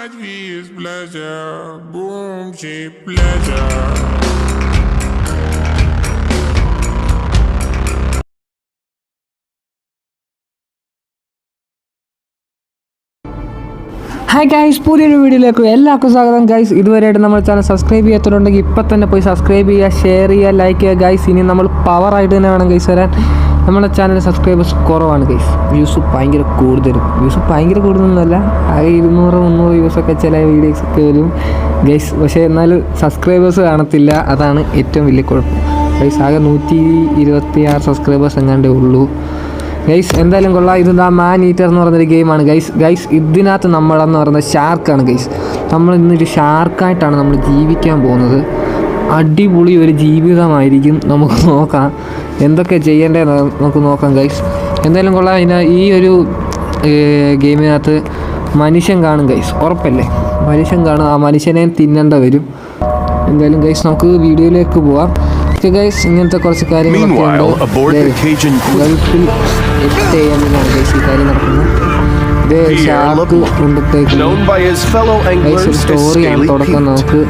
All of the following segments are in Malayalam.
much we his pleasure. Boom, cheap pleasure. Hi guys പുതിയൊരു വീഡിയോയിലേക്ക് എല്ലാവർക്കും സ്വാഗതം ഗൈസ് ഇതുവരെയായിട്ട് നമ്മൾ ചാനൽ സബ്സ്ക്രൈബ് ചെയ്യാത്തതുണ്ടെങ്കിൽ ഇപ്പം തന്നെ പോയി സബ്സ്ക്രൈബ് ചെയ്യുക ഷെയർ ചെയ്യുക ലൈക്ക് ചെയ്യുക ഗൈസ് ഇനി നമ്മൾ പവറായിട്ട് തന്നെ വേണം ഗൈസ് വരാൻ നമ്മുടെ ചാനൽ സബ്സ്ക്രൈബേഴ്സ് കുറവാണ് ഗൈസ് വ്യൂസ് ഭയങ്കര കൂടുതലും. വ്യൂസ് ഭയങ്കര കൂടുതലൊന്നുമല്ല. ആ ഇരുന്നൂറ് മുന്നൂറ് വ്യൂസൊക്കെ ചില വീഡിയോസ് ഒക്കെ വരും. ഗൈസ് പക്ഷേ എന്നാലും സബ്സ്ക്രൈബേഴ്സ് കാണത്തില്ല. അതാണ് ഏറ്റവും വലിയ കുഴപ്പം. ഗൈസ് ആകെ നൂറ്റി ഇരുപത്തി ആറ് സബ്സ്ക്രൈബേഴ്സ് എങ്ങാണ്ടേ ഉള്ളൂ. ഗൈസ് എന്തായാലും കൊള്ളാം. ഇത് മാൻ ഈറ്റർ എന്ന് പറയുന്നൊരു ഗെയിമാണ് ഗൈസ് ഗൈസ് ഇതിനകത്ത് നമ്മളെന്ന് പറയുന്നത് ഷാർക്കാണ് ഗൈസ് നമ്മൾ ഇന്നൊരു ഷാർക്കായിട്ടാണ് നമ്മൾ ജീവിക്കാൻ പോകുന്നത്. അടിപൊളി ഒരു ജീവിതമായിരിക്കും. നമുക്ക് നോക്കാം. എന്തൊക്കെ ചെയ്യേണ്ടതെന്ന് നമുക്ക് നോക്കാം ഗൈസ് എന്തായാലും കൊള്ളാം. അതിന് ഈ ഒരു ഗെയിമിനകത്ത് മനുഷ്യൻ കാണും ഗൈസ് ഉറപ്പല്ലേ? മനുഷ്യൻ കാണും. ആ മനുഷ്യനെ തിന്നേണ്ട വരും. എന്തായാലും ഗൈസ് നമുക്ക് വീഡിയോയിലേക്ക് പോവാം. ഓക്കെ ഗൈസ് ഇങ്ങനത്തെ കുറച്ച് കാര്യങ്ങളൊക്കെ ഗൾഫിൽ എട്ട് എമ്മിനാണ് ഗൈസ് ഈ കാര്യം നടക്കുന്നത്. ഇത് ഷാർക്ക് സ്റ്റോറിയാണ് തുടക്കം. നമുക്ക്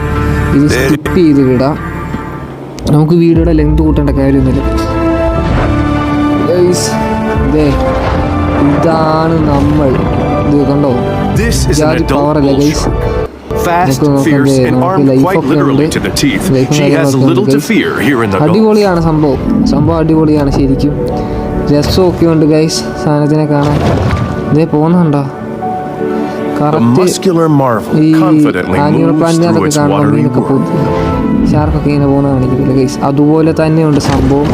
ഇത് സ്കിപ്പ് ചെയ്ത് വിടാം. നമുക്ക് വീഡിയോയുടെ ലെങ്ത് കൂട്ടേണ്ട കാര്യമൊന്നുമില്ല. ഗൈസ് ഇതേ ഇതാണ് നമ്മൾ. ഇത് കണ്ടോ? This is an ജാതി പവറല്ലേ guys. Fast, fierce, and armed quite literally to the teeth. She has little to fear here in the അടിപൊളിയാണ് സംഭവം. സംഭവം അടിപൊളിയാണ് ശരിക്കും. രസമൊക്കെ ഉണ്ട് ഗൈസ് സാധനത്തിനെ കാണാൻ. ഇതേ പോകുന്നുണ്ടോ? കറക്റ്റ് ഈ ആനിമൽ പ്ലാന്റിനകത്തൊക്കെ കാണുമ്പോൾ മീനൊക്കെ പോകും ഷാർക്കൊക്കെ ഇങ്ങനെ പോകുന്ന കാണിക്കില്ല ഗൈസ് അതുപോലെ തന്നെയുണ്ട് സംഭവം.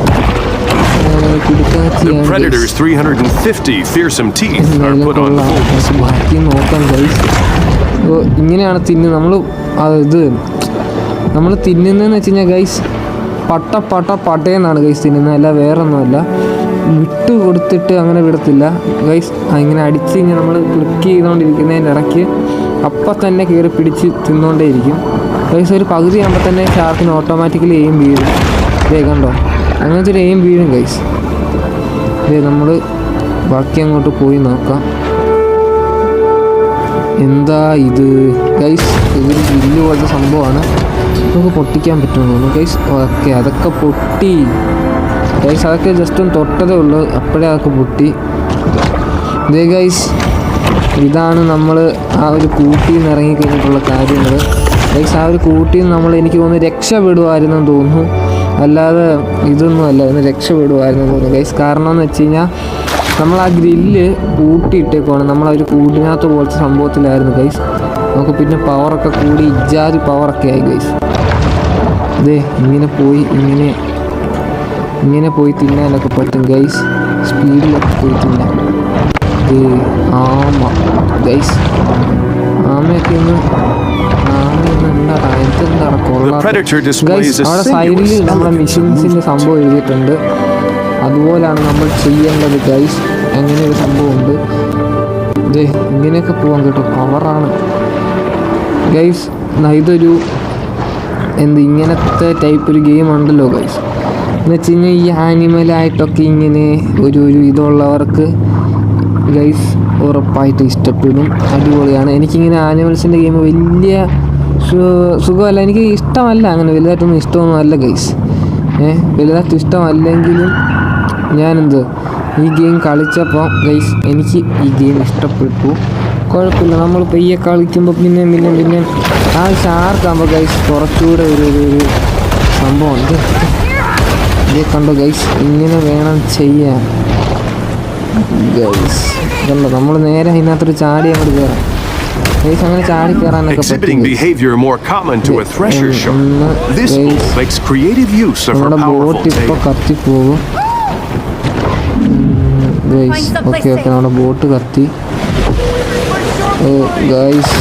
The predator's 350 fearsome teeth are put on നോക്കാം ഗൈസ് ഇങ്ങനെയാണ് തിന്ന് നമ്മൾ ഇത് നമ്മൾ തിന്നുന്നതെന്ന് വെച്ച് കഴിഞ്ഞാൽ ഗൈസ് പട്ട പട്ട പട്ടയെന്നാണ് ഗൈസ് തിന്നുന്നത്. അല്ല വേറെ ഒന്നുമല്ല വിട്ട് കൊടുത്തിട്ട് അങ്ങനെ വിടത്തില്ല. ഗൈസ് ഇങ്ങനെ അടിച്ച് കഴിഞ്ഞാൽ നമ്മൾ ക്ലിക്ക് ചെയ്തുകൊണ്ടിരിക്കുന്നതിന്റെ ഇടയ്ക്ക് അപ്പം തന്നെ കയറി പിടിച്ച് തിന്നുകൊണ്ടേയിരിക്കും. ഗൈസ് ഒരു പകുതി ആകുമ്പോൾ തന്നെ ഷാർക്കിന് ഓട്ടോമാറ്റിക്കലി എയിം വീഴും ഇതേ കണ്ടോ? അങ്ങനത്തെ ഒരു എയിം വീഴും ഗൈസ് നമ്മൾ ബാക്കി അങ്ങോട്ട് പോയി നോക്കാം. എന്താ ഇത്? ഗൈസ് ഇതൊരു ബില്ല് പോലത്തെ സംഭവമാണ്. നമുക്ക് പൊട്ടിക്കാൻ പറ്റുമെന്ന് തോന്നുന്നു ഗൈസ് ഓക്കെ അതൊക്കെ പൊട്ടി. ഗൈസ് അതൊക്കെ ജസ്റ്റ് ഒന്ന് തൊട്ടതേ ഉള്ളൂ. അപ്പോഴേ അതൊക്കെ പൊട്ടി. ഇതേ ഗൈസ് ഇതാണ് നമ്മൾ ആ ഒരു കൂട്ടിയിൽ നിന്ന് ഇറങ്ങിക്കഴിഞ്ഞിട്ടുള്ള കാര്യങ്ങൾ ഗൈസ് ആ ഒരു കൂട്ടിയിൽ നിന്ന് നമ്മൾ എനിക്ക് തോന്നുന്നു രക്ഷപ്പെടുമായിരുന്നെന്ന് തോന്നുന്നു. അല്ലാതെ ഇതൊന്നും അല്ല ഒന്ന് രക്ഷപ്പെടുമായിരുന്നു തോന്നുന്നു. ഗൈസ് കാരണം എന്ന് വെച്ച് കഴിഞ്ഞാൽ നമ്മൾ ആ ഗ്രില്ല് കൂട്ടിയിട്ടേക്കുവാണ് നമ്മൾ ഒരു കൂടിനകത്ത് പോലത്തെ സംഭവത്തിലായിരുന്നു ഗൈസ് നമുക്ക് പിന്നെ പവറൊക്കെ കൂടി ഇജാതി പവറൊക്കെ ആയി ഗൈസ് ഇതേ ഇങ്ങനെ പോയി ഇങ്ങനെ ഇങ്ങനെ പോയി തിന്നാനൊക്കെ പറ്റും ഗൈസ് സ്പീഡിലൊക്കെ പോയി തിന്നാൻ. ആമ ഗൈസ് ആമയൊക്കെ ഒന്ന് അവിടെ സൈഡിൽ നമ്മുടെ elegant സംഭവം എഴുതിയിട്ടുണ്ട്. അതുപോലാണ് നമ്മൾ ചെയ്യേണ്ടത് ഗൈസ് അങ്ങനെ ഒരു സംഭവമുണ്ട്? ഇതേ ഇങ്ങനെയൊക്കെ പോകാൻ കേട്ടോ. പവറാണ് ഗൈസ് ഇതൊരു എന്ത് ഇങ്ങനത്തെ ടൈപ്പ് ഒരു ഗെയിം ഉണ്ടല്ലോ ഗൈസ് എന്ന് വെച്ച് കഴിഞ്ഞാൽ ഈ ആനിമലായിട്ടൊക്കെ ഇങ്ങനെ ഒരു ഒരു ഇതുള്ളവർക്ക് ഗൈസ് ഉറപ്പായിട്ട് ഇഷ്ടപ്പെടും. അടിപൊളിയാണ്. എനിക്കിങ്ങനെ ആനിമൽസിന്റെ ഗെയിം വലിയ സുഖമല്ല. എനിക്ക് ഇഷ്ടമല്ല അങ്ങനെ. വലുതായിട്ടൊന്നും ഇഷ്ടമൊന്നും അല്ല ഗൈസ് ഏഹ് വലുതായിട്ട് ഇഷ്ടമല്ലെങ്കിലും ഞാനെന്ത് ഈ ഗെയിം കളിച്ചപ്പോൾ ഗൈസ് എനിക്ക് ഈ ഗെയിം ഇഷ്ടപ്പെട്ടു. കുഴപ്പമില്ല. നമ്മൾ പെയ്യെ കളിക്കുമ്പോൾ പിന്നെ പിന്നെ പിന്നെ ആ ഷാർക്കാകുമ്പോൾ ഗൈസ് കുറച്ചുകൂടെ ഒരു ഒരു ഒരു സംഭവമുണ്ട് ഇതേ കണ്ടോ ഗൈസ് ഇങ്ങനെ വേണം ചെയ്യാൻ. കണ്ടോ നമ്മൾ നേരെ അതിനകത്തൊരു ചാടി അങ്ങോട്ട് കയറാം Exhibiting behavior more common to a thresher Mm, shark, mm, this bull makes creative use of her powerful tail. Guys okay okay നമ്മുടെ ബോട്ട് കത്തി ഗൈസ്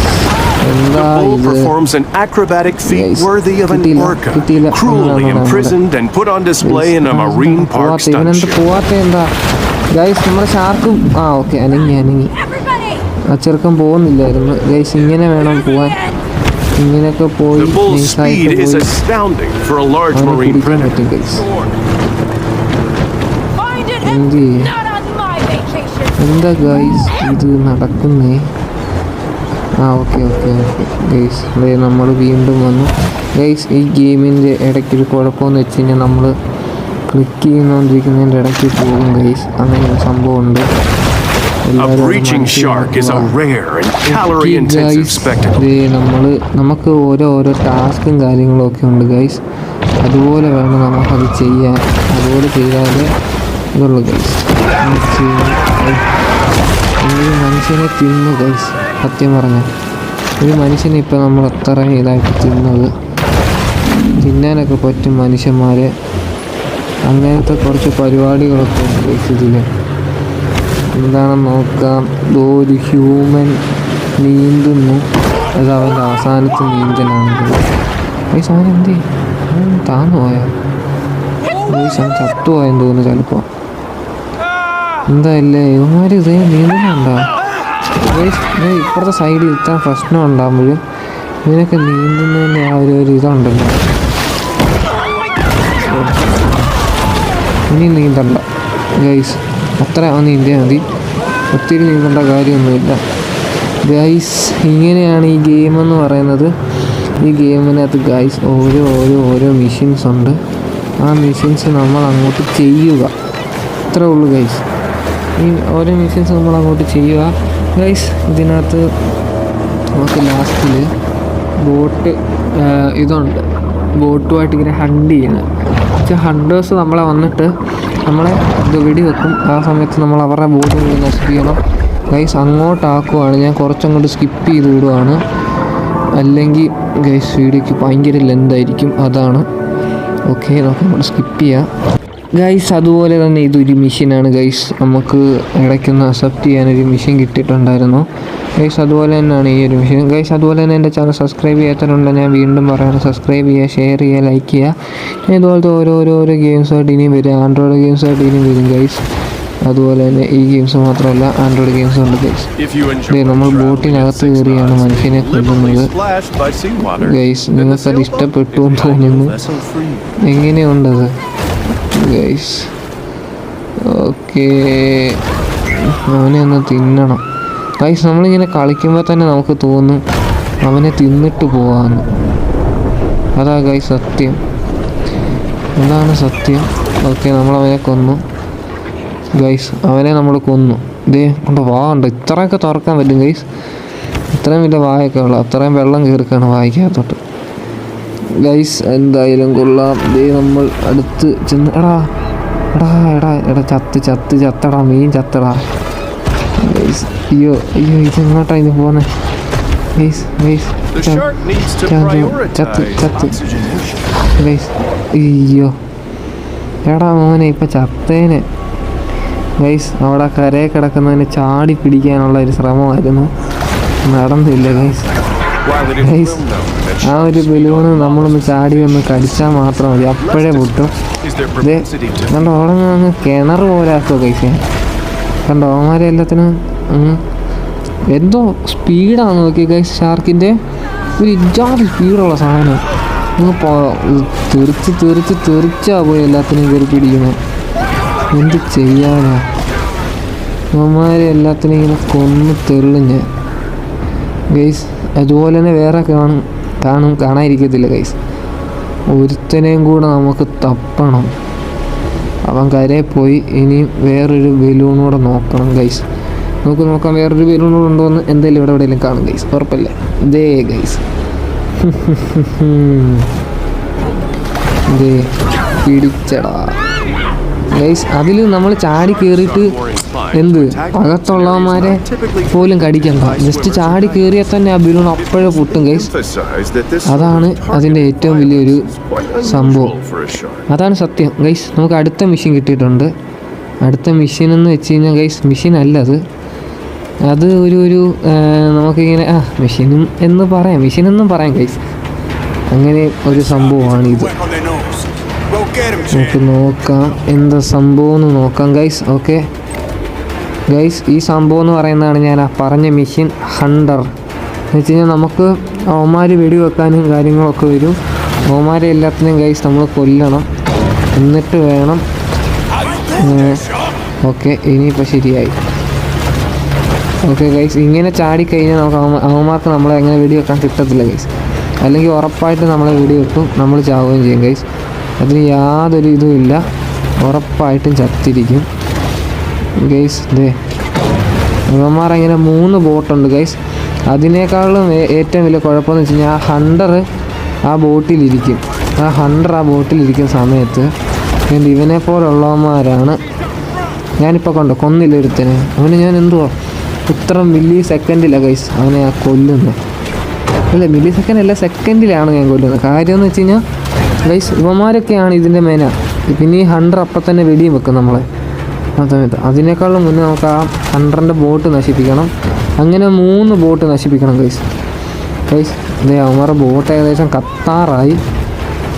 എന്താ The bull performs an acrobatic feat Guys, worthy of an orca, cruelly imprisoned and put on display in a marine park stunt show. Guys നമ്മുടെ ഷാർക്കും ആ ഓക്കെ അനങ്ങി അനങ്ങി. ആ ചെറുക്കം പോകുന്നില്ലായിരുന്നു ഗൈസ് ഇങ്ങനെ വേണം പോവാൻ. ഇങ്ങനെയൊക്കെ പോയി നൈസായിട്ട് പിടിക്കാൻ പറ്റും ഗൈസ്. എന്താ? ഗൈസ് ഇത് നടക്കുന്നേ? ആ ഓക്കെ ഓക്കെ ഓക്കെ ഗൈസ് അതെ നമ്മൾ വീണ്ടും വന്നു. ഗൈസ് ഈ ഗെയിമിന്റെ ഇടയ്ക്കൊരു കുഴപ്പമെന്ന് വെച്ച് കഴിഞ്ഞാൽ നമ്മൾ ക്ലിക്ക് ചെയ്യുന്നോണ്ടിരിക്കുന്നതിന്റെ ഇടയ്ക്ക് പോകും ഗൈസ് അങ്ങനെ ഒരു A അത് breaching shark is a rare and calorie intensive spectacle. നമ്മൾ നമുക്ക് ഓരോ ഓരോ ടാസ്കും കാര്യങ്ങളും ഒക്കെ ഉണ്ട് ഗൈസ് അതുപോലെ വേണം നമുക്കത് ചെയ്യാൻ. അതുപോലെ ചെയ്താലേ ഇതുള്ളൂ ഗൈസ് ഒരു മനുഷ്യനെ തിന്നു ഗൈസ് സത്യം പറഞ്ഞാൽ ഒരു മനുഷ്യനെ ഇപ്പം നമ്മൾ എത്ര ഇതായിട്ട് തിന്നത്. തിന്നാനൊക്കെ പറ്റും മനുഷ്യന്മാരെ. അങ്ങനത്തെ കുറച്ച് പരിപാടികളൊക്കെ ഉണ്ട് ഇതിൽ എന്താണെന്ന് നോക്കാം. ഒരു ഹ്യൂമൻ നീന്തുന്നു. അത് അവന്റെ അവസാനത്തെ നീന്തലാണ്. ഈ സാധനം എന്ത് താന്നു പോയോ? ഗൈസ് അവൻ ചത്തുപോയെന്ന് തോന്നുന്നു ചിലപ്പോൾ എന്തായല്ലേ? ഇവന്മാർ ഇതേ നീന്തുന്നുണ്ടോ? ഇപ്പുറത്തെ സൈഡിൽ ഇത്ര പ്രശ്നം ഉണ്ടാകുമ്പോഴും ഇതിനൊക്കെ നീന്തുന്നതിന്റെ ആ ഒരു ഇതുണ്ടല്ലോ. നീന്തണ്ട ഗൈസ് അത്ര നീന്തിയാൽ മതി. ഒത്തിരി നീന്തേണ്ട കാര്യമൊന്നുമില്ല. ഗൈസ് ഇങ്ങനെയാണ് ഈ ഗെയിം എന്ന് പറയുന്നത്. ഈ ഗെയിമിനകത്ത് ഗൈസ് ഓരോ ഓരോ ഓരോ മെഷീൻസ് ഉണ്ട്. ആ മെഷീൻസ് നമ്മൾ അങ്ങോട്ട് ചെയ്യുക. അത്രേ ഉള്ളൂ ഗൈസ് ഈ ഓരോ മെഷീൻസ് നമ്മൾ അങ്ങോട്ട് ചെയ്യുക. ഗൈസ് ഇതിനകത്ത് നമുക്ക് ലാസ്റ്റിൽ ബോട്ട് ഇതുണ്ട്. ബോട്ടുമായിട്ട് ഇങ്ങനെ ഹണ്ട് ചെയ്യുന്നത് പക്ഷേ ഹണ്ടേഴ്സ് നമ്മളെ വന്നിട്ട് നമ്മളെ ഇത് വെടി വെക്കും ആ സമയത്ത് നമ്മൾ അവരുടെ ബോട്ട് നശിപ്പിക്കണം. ഗൈസ് അങ്ങോട്ടാക്കുവാണ്. ഞാൻ കുറച്ചങ്ങോട്ട് സ്കിപ്പ് ചെയ്ത് വിടുവാണ്. അല്ലെങ്കിൽ ഗൈസ് വീഡിയോയ്ക്ക് ഭയങ്കര ലെന്തായിരിക്കും അതാണ്. ഓക്കെ നമുക്ക് സ്കിപ്പ് ചെയ്യാം. ഗൈസ് അതുപോലെ തന്നെ ഇതൊരു മെഷീനാണ് ഗൈസ് നമുക്ക് ഇടയ്ക്കൊന്ന് അക്സെപ്റ്റ് ചെയ്യാനൊരു മെഷീൻ കിട്ടിയിട്ടുണ്ടായിരുന്നു. ഗൈസ് അതുപോലെ തന്നെയാണ് ഈ ഒരു മെഷീൻ ഗൈസ് അതുപോലെ തന്നെ എന്റെ ചാനൽ സബ്സ്ക്രൈബ് ചെയ്യാത്തവരുണ്ട്. ഞാൻ വീണ്ടും പറയാം സബ്സ്ക്രൈബ് ചെയ്യുക ഷെയർ ചെയ്യുക ലൈക്ക് ചെയ്യുക. ഇതുപോലത്തെ ഓരോരോരോ ഓരോ ഓരോ ഗെയിംസായിട്ട് ഇനിയും വരും. ആൻഡ്രോയിഡ് ഗെയിംസായിട്ട് ഇനിയും വരും ഗൈസ് അതുപോലെ തന്നെ ഈ ഗെയിംസ് മാത്രമല്ല ആൻഡ്രോയിഡ് ഗെയിംസ് ഉണ്ട് ഗൈസ് നമ്മൾ ബോട്ടിനകത്ത് കയറിയാണ് മനുഷ്യനെ കൊല്ലുന്നത്. ഗൈസ് നിങ്ങൾക്കത് ഇഷ്ടപ്പെട്ടു എന്ന് തോന്നുന്നു. എങ്ങനെയുണ്ടത്? ഗൈസ് ഓക്കേ അവനെ ഒന്ന് തിന്നണം. ഗൈസ് നമ്മളിങ്ങനെ കളിക്കുമ്പോൾ തന്നെ നമുക്ക് തോന്നും അവനെ തിന്നിട്ട് പോവാന്ന്. അതാ ഗൈസ് സത്യം. എന്താണ് സത്യം. ഓക്കെ നമ്മളവനെ കൊന്നു. ഗൈസ് അവനെ നമ്മൾ കൊന്നു. ഇതേ കൊണ്ട് വാ ഇത്രയൊക്കെ തുറക്കാൻ പറ്റും ഗൈസ് ഇത്രയും വലിയ വായൊക്കെ ഉള്ളു. അത്രയും വെള്ളം കീർക്കാണ് വായിക്കകത്തോട്ട്. ഗൈസ് എന്തായാലും കൊള്ളാം. ദേ നമ്മൾ അടുത്ത് ചെന്ന് എടാ എടാ എടാ എടാ ചത്ത് ചത്ത് ചത്തടാ മീൻ ചത്തടാ. ഗൈസ് അയ്യോ അയ്യോ ഇത് എങ്ങോട്ടാ ഇത് പോകുന്നത് ഗൈസ് ഗൈസ് ചത്ത് ചത്ത്. ഗൈസ് അയ്യോ. എടാ മോനെ ഇപ്പം ചത്തേനെ. ഗൈസ് അവിടെ കരയെ കിടക്കുന്നതിന് ചാടി പിടിക്കാനുള്ള ഒരു ശ്രമമായിരുന്നു. നടന്നില്ല ഗൈസ് While ആ ഒരു ബലൂണ് നമ്മളൊന്ന് ചാടി ഒന്ന് കടിച്ചാൽ മാത്രം മതി. അപ്പോഴേ പൊട്ടും. To കണ്ടോ അവിടെ അങ്ങ് കിണർ പോലെ ആക്കുക കഴിക്കാൻ കണ്ടോ അവന്മാരെ എല്ലാത്തിനും എന്തോ സ്പീഡാണ് നോക്കിയത് ഗൈസ് ഷാർക്കിന്റെ ഒരു ഇജാതി സ്പീഡുള്ള സാധനം. അങ്ങ് പോ- തെറിച്ച് തെറിച്ച് തെറിച്ചാ പോയി എല്ലാത്തിനും കയറി പിടിക്കുന്നത് എന്ത് ചെയ്യാനാ? അവന്മാരെ എല്ലാത്തിനും ഇങ്ങനെ കൊന്ന് തെള്ളിഞ്ഞ് ഗൈസ് അതുപോലെ തന്നെ വേറെ കാണും. കാണും കാണാതിരിക്കത്തില്ല കൈസ് ഒരുത്തനെയും കൂടെ നമുക്ക് തപ്പണം. അവൻ കരയിൽ പോയി ഇനിയും വേറൊരു ബലൂണൂടെ നോക്കണം ഗൈസ് നമുക്ക് നോക്കാം വേറൊരു ബലൂണൂടെ ഉണ്ടോ എന്ന്. എന്തായാലും ഇവിടെ എവിടെയെങ്കിലും കാണും ഗൈസ് ഉറപ്പല്ലേ? ഇതേ ഗൈസ് ഇതേ പിടിച്ചടാ. ഗൈസ് അതിൽ നമ്മൾ ചാടി കയറിയിട്ട് എന്ത്? അകത്തുള്ളവന്മാരെ പോലും കടിക്കണ്ട ജസ്റ്റ് ചാടി കയറിയാൽ തന്നെ ആ ബലൂൺ അപ്പോഴേ പൊട്ടും ഗൈസ് അതാണ് അതിന്റെ ഏറ്റവും വലിയൊരു സംഭവം. അതാണ് സത്യം ഗൈസ് നമുക്ക് അടുത്ത മെഷീൻ കിട്ടിയിട്ടുണ്ട്. അടുത്ത മെഷീൻ എന്ന് വെച്ച് കഴിഞ്ഞാൽ ഗൈസ് മെഷീൻ അല്ല അത്. അത് ഒരു ഒരു നമുക്കിങ്ങനെ ആ മെഷീനും എന്ന് പറയാം. മെഷീൻ എന്നും പറയാം ഗൈസ് അങ്ങനെ ഒരു സംഭവമാണ് ഇത്. നമുക്ക് നോക്കാം. എന്താ സംഭവം എന്ന് നോക്കാം. ഗൈസ് ഓക്കെ ഗൈസ് ഈ സംഭവം എന്ന് പറയുന്നതാണ് ഞാൻ ആ പറഞ്ഞ മെഷീൻ ഹണ്ടർ എന്ന് വെച്ച് കഴിഞ്ഞാൽ നമുക്ക് അവന്മാർ വെടിവെക്കാനും കാര്യങ്ങളൊക്കെ വരും. അവന്മാരെ എല്ലാത്തിനും ഗൈസ് നമ്മൾ കൊല്ലണം. എന്നിട്ട് വേണം? ഓക്കെ ഇനിയിപ്പോൾ ശരിയായി. ഓക്കെ ഗൈസ് ഇങ്ങനെ ചാടിക്കഴിഞ്ഞാൽ നമുക്ക് അവന്മാ- അവന്മാർക്ക് നമ്മളെ എങ്ങനെ വെടിവെക്കാൻ കിട്ടത്തില്ല ഗൈസ് അല്ലെങ്കിൽ ഉറപ്പായിട്ട് നമ്മളെ വെടിവെക്കും. നമ്മൾ ചാവുകയും ചെയ്യും ഗൈസ് അതിന് യാതൊരു ഇതും ഇല്ല. ഉറപ്പായിട്ടും ചത്തിരിക്കും. ഗൈസ് ദേ. ഇവന്മാർ അങ്ങനെ മൂന്ന് ബോട്ടുണ്ട് ഗൈസ്. അതിനേക്കാളും ഏറ്റവും വലിയ കുഴപ്പമെന്ന് വെച്ച് കഴിഞ്ഞാൽ ആ ഹണ്ടർ ആ ബോട്ടിലിരിക്കും. ആ ഹണ്ടർ ആ ബോട്ടിലിരിക്കുന്ന സമയത്ത് എന്റെ ഇവനെ പോലുള്ളവന്മാരാണ് ഞാനിപ്പോൾ കണ്ടു കൊന്നില്ല ഒരുത്തനെ അവന് ഞാൻ എന്തുവാ? ഇത്ര മില്ലി സെക്കൻഡില്ല ഗൈസ് അവനെ ആ കൊല്ലുന്നത് അല്ല മില്ലി സെക്കൻഡ് അല്ല സെക്കൻഡിലാണ് ഞാൻ കൊല്ലുന്നത് കാര്യമെന്ന് വെച്ച് കഴിഞ്ഞാൽ ഗൈസ് ഇവന്മാരൊക്കെയാണ് ഇതിന്റെ മേന പിന്നെ ഈ ഹണ്ടർ അപ്പം തന്നെ വെടിയും വെക്കും നമ്മളെ. ആ സമയത്ത്. അതിനേക്കാളും മുന്നേ നമുക്ക് ആ ഹണ്ടറിന്റെ ബോട്ട് നശിപ്പിക്കണം. അങ്ങനെ മൂന്ന് ബോട്ട് നശിപ്പിക്കണം ഗൈസ് ഗൈസ് ഇതേ അവന്മാരുടെ ബോട്ട് ഏകദേശം കത്താറായി.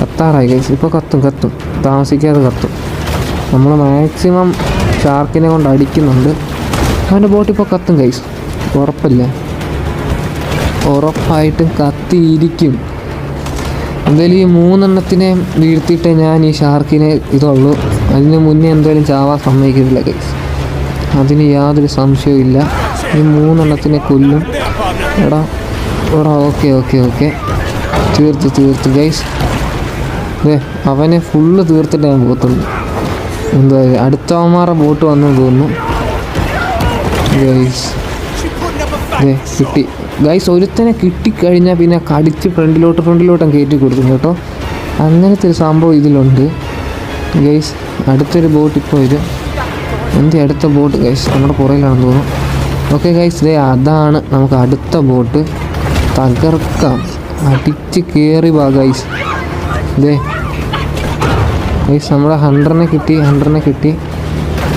കത്താറായി ഗൈസ് ഇപ്പോൾ കത്തും കത്തും. താമസിക്കാതെ കത്തും. നമ്മൾ മാക്സിമം ഷാർക്കിനെ കൊണ്ട് അടിക്കുന്നുണ്ട്. അവന്റെ ബോട്ട് ഇപ്പോൾ കത്തും ഗൈസ് ഉറപ്പില്ല. ഉറപ്പായിട്ടും കത്തിയിരിക്കും. എന്തായാലും ഈ മൂന്നെണ്ണത്തിനെ വീഴ്ത്തിയിട്ട് ഞാൻ ഈ ഷാർക്കിനെ ഇതുള്ളൂ. അതിന് മുന്നേ എന്തായാലും ചാവാൻ സമ്മതിക്കുന്നില്ല ഗൈസ് അതിന് യാതൊരു സംശയവും ഇല്ല. ഈ മൂന്നെണ്ണത്തിനെ കൊല്ലും. എടാ എടാ ഓക്കെ ഓക്കെ ഓക്കെ. തീർത്ത് തീർത്ത് ഗൈസ് അതെ അവനെ ഫുള്ള് തീർത്തിട്ട് ഞാൻ പോകത്തുള്ളൂ. എന്താ അടുത്തവന്മാരുടെ ബോട്ട് വന്നു തോന്നുന്നു. ഗൈസ് അതെ കിട്ടി. ഗൈസ് ഒരുത്തനെ കിട്ടിക്കഴിഞ്ഞാൽ പിന്നെ കടിച്ച് ഫ്രണ്ടിലോട്ട് ഫ്രണ്ടിലോട്ടും കയറ്റി കൊടുക്കും കേട്ടോ. അങ്ങനത്തെ ഒരു സംഭവം ഇതിലുണ്ട്. ഗൈസ് അടുത്തൊരു ബോട്ട് ഇപ്പോൾ വരും. എന്റെ അടുത്ത ബോട്ട് ഗൈസ് നമ്മുടെ പുറയിലാണെന്ന് തോന്നുന്നു. ഓക്കെ ഗൈസ് ദേ അതാണ് നമുക്ക് അടുത്ത ബോട്ട് തകർക്കാം. അടിച്ച് കയറി വാ ഗൈസ് ദേ. ഗൈസ് നമ്മുടെ ഹൺഡ്രനെ കിട്ടി ഹൺഡ്രനെ കിട്ടി.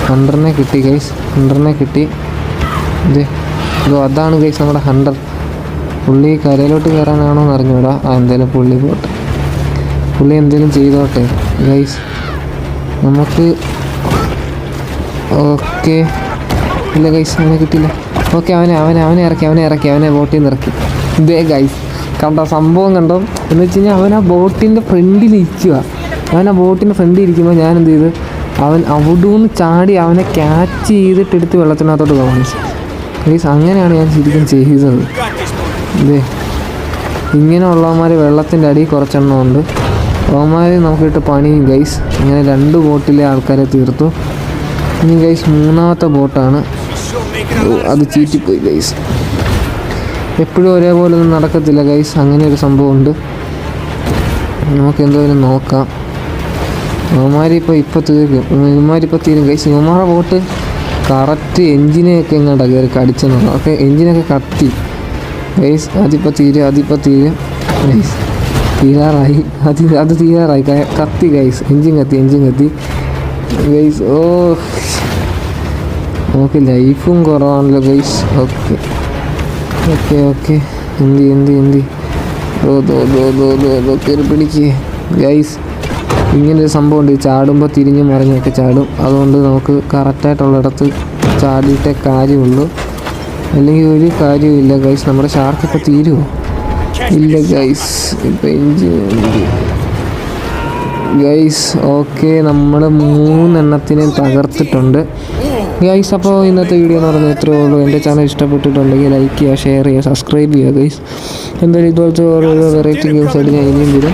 ഹൺഡ്രനെ കിട്ടി ഗൈസ് ഹൺഡ്രനെ കിട്ടി. ദേ. ഇതോ അതാണ് ഗൈസ് നമ്മുടെ ഹണ്ടർ. പുള്ളി കരയിലോട്ട് കയറാനാണോ എന്ന് അറിഞ്ഞൂടാ. എന്തായാലും പുള്ളി പോട്ടെ പുള്ളി എന്തെങ്കിലും ചെയ്തോട്ടെ ഗൈസ് നമുക്ക് ഓക്കെ. ഇല്ല ഗൈസ് അവനെ കിട്ടില്ല ഓക്കെ അവനെ അവനെ അവനെ ഇറക്കി അവനെ ഇറക്കി അവനെ ബോട്ടിൽ നിന്ന് ഇറക്കി. ഇതേ ഗൈസ് കണ്ടോ സംഭവം കണ്ടോ? എന്ന് വെച്ച് കഴിഞ്ഞാൽ അവൻ ആ ബോട്ടിന്റെ ഫ്രണ്ടിൽ ഇരിക്കുക അവൻ ആ ബോട്ടിന്റെ ഫ്രണ്ടിൽ ഇരിക്കുമ്പോൾ ഞാൻ എന്ത് ചെയ്ത് അവൻ അവിടുന്ന് ചാടി അവനെ ക്യാച്ച് ചെയ്തിട്ട് എടുത്ത് വെള്ളത്തിനകത്തോട്ട് പോകണം ഗൈസ് അങ്ങനെയാണ് ഞാൻ ശരിക്കും ചെയ്തത്. ഇതേ ഇങ്ങനെയുള്ളവന്മാർ വെള്ളത്തിന്റെ അടിയിൽ കുറച്ചെണ്ണം ഉണ്ട്. അവന്മാർ നമുക്കിട്ട് പണിയും ഗൈസ് ഇങ്ങനെ രണ്ട് ബോട്ടിലെ ആൾക്കാരെ തീർത്തു. ഇനി ഗൈസ് മൂന്നാമത്തെ ബോട്ടാണ്. അത് ചീറ്റിപ്പോയി ഗൈസ് എപ്പോഴും ഒരേപോലെ ഒന്നും നടക്കത്തില്ല ഗൈസ് അങ്ങനെ ഒരു സംഭവമുണ്ട്. നമുക്ക് എന്തായാലും നോക്കാം. ഇവന്മാരിപ്പോൾ ഇപ്പോൾ തീർക്കും ഇവന്മാരിപ്പോൾ തീരും ഗൈസ് ഇവന്മാരുടെ ബോട്ട് കറക്റ്റ് എൻജിനെയൊക്കെ എങ്ങോട്ടാ കയറി കടിച്ചെന്നുള്ളത് ഒക്കെ എൻജിനൊക്കെ കത്തി. ഗൈസ് അതിപ്പോൾ തീരെ അതിപ്പോൾ തീരെ തീരാറായി. അത് അത് തീരാറായി. കത്തി ഗൈസ് എഞ്ചിൻ കത്തി എഞ്ചിൻ കത്തി. ഗൈസ് ഓ. നമുക്ക് ലൈഫും കുറവാണല്ലോ ഗൈസ് ഓക്കെ ഓക്കെ ഓക്കെ എന്തി എന്തി എന്തി? ഓ ദോ ദോ ദോ ദോ ഗൈസ് ഇങ്ങനൊരു സംഭവമുണ്ട്. ചാടുമ്പോൾ തിരിഞ്ഞ് മറിഞ്ഞൊക്കെ ചാടും. അതുകൊണ്ട് നമുക്ക് കറക്റ്റായിട്ടുള്ളിടത്ത് ചാടിയിട്ടേ കാര്യമുള്ളൂ. അല്ലെങ്കിൽ ഒരു കാര്യമില്ല ഗൈസ് നമ്മുടെ ഷാർക്ക് ഇപ്പോൾ തീരുമോ ഇല്ല ഗൈസ് ഇപ്പം എഞ്ചിൻ ഗൈസ് ഓക്കെ നമ്മൾ മൂന്നെണ്ണത്തിനെ തകർത്തിട്ടുണ്ട്. ഗൈസ് അപ്പോൾ ഇന്നത്തെ വീഡിയോ എന്ന് പറഞ്ഞാൽ ഇത്രയേ ഉള്ളൂ. എന്റെ ചാനൽ ഇഷ്ടപ്പെട്ടിട്ടുണ്ടെങ്കിൽ ലൈക്ക് ചെയ്യുക ഷെയർ ചെയ്യുക സബ്സ്ക്രൈബ് ചെയ്യുക ഗൈസ് എന്തായാലും ഇതുപോലത്തെ ഓരോ വെറൈറ്റി ഗെയിംസ് ആയിട്ട് ഞാൻ ഇനിയും വരും.